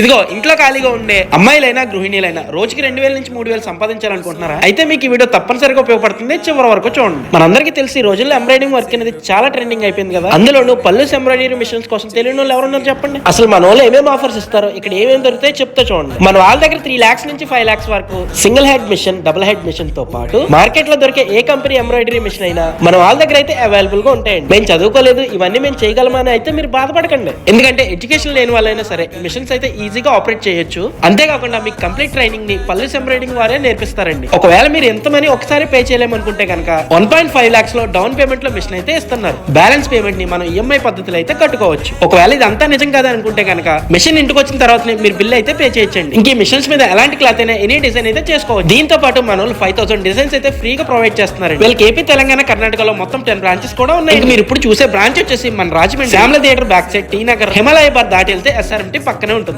ఇదిగో ఇంట్లో ఖాళీగా ఉండే అమ్మాయిలైనా గృహిణీలైనా రోజుకి రెండు వేల నుంచి మూడు వేలు సంపాదించాలనుకుంటున్నారా? అయితే మీకు ఈ వీడియో తప్పనిసరిగా ఉపయోగపడుతుంది. చివరి వరకు చూడండి. మనందరికీ తెలిసి ఈ రోజుల్లో ఎంబ్రాయిడింగ్ వర్క్ అనేది చాలా ట్రెండింగ్ అయిపోయింది కదా. అందులోనూ పళ్ళు ఎంబ్రాయిడరీ మిషన్స్ కోసం తెలియని వాళ్ళు ఎవరున్నారు చెప్పండి? అసలు మన వాళ్ళు ఏమేమి ఆఫర్స్ ఇస్తారో ఇక్కడ ఏమేమి దొరుకుతాయి చెప్తా చూడండి. మన వాళ్ళ దగ్గర త్రీ లాక్స్ నుంచి ఫైవ్ లాక్స్ వరకు single head machine double head మిషన్తో పాటు మార్కెట్లో దొరికే ఏ కంపెనీ ఎంబ్రాయిడరీ మిషన్ అయినా మన వాళ్ళ దగ్గర అయితే అవైలబుల్గా ఉంటాయండి. మేము చదువుకోలేదు ఇవన్నీ మేము చేయగలమా అని అయితే మీరు బాధపడకండి. ఎందుకంటే ఎడ్యుకేషన్ లేని వాళ్ళైనా సరే మిషన్స్ అయితే ఈజీగా ఆపరేట్ చేయొచ్చు. అంతేకాకుండా మీకు కంప్లీట్ ట్రైనింగ్ని పల్లె ఎంబ్రాయిడింగ్ వారే నేర్పిస్తారండి. ఒకవేళ మీరు ఎంత మనీ ఒకసారి పే చేయలేమనుకుంటే కనుక వన్ పాయింట్ ఫైవ్ లాక్స్లో డౌన్ పేమెంట్లో మిషన్ అయితే ఇస్తున్నారు. బ్యాలెన్స్ పేమెంట్ని మనం ఈఎంఐ పద్ధతిలో అయితే కట్టుకోవచ్చు. ఒకవేళ ఇదంతా నిజం కాదని అనుకుంటే కనుక మిషన్ ఇంటికి వచ్చిన తర్వాత మీరు బిల్ అయితే పే చేయొచ్చండి. ఇంక ఈ మిషన్స్ మీద ఎలాంటి క్లాత్ అయినా ఎనీ డిజైన్ అయితే చేసుకోవచ్చు. దీంతో పాటు మన ఫైవ్ థౌసండ్ డిజైన్స్ అయితే ఫ్రీగా ప్రొవైడ్ చేస్తున్నారు వీళ్ళకి ఏపీ తెలంగాణ కర్ణాటకలో మొత్తం టెన్ బ్రాంచెస్ కూడా ఉన్నాయి. మీరు ఇప్పుడు చూసే బ్రాంచ్ వచ్చేసి మన Rajahmundry. Shyamala theatre back side T Nagar. Himalaya bar దాటి వెళ్తే ఎస్ఆర్ఎంటీ పక్కనే ఉంటుంది.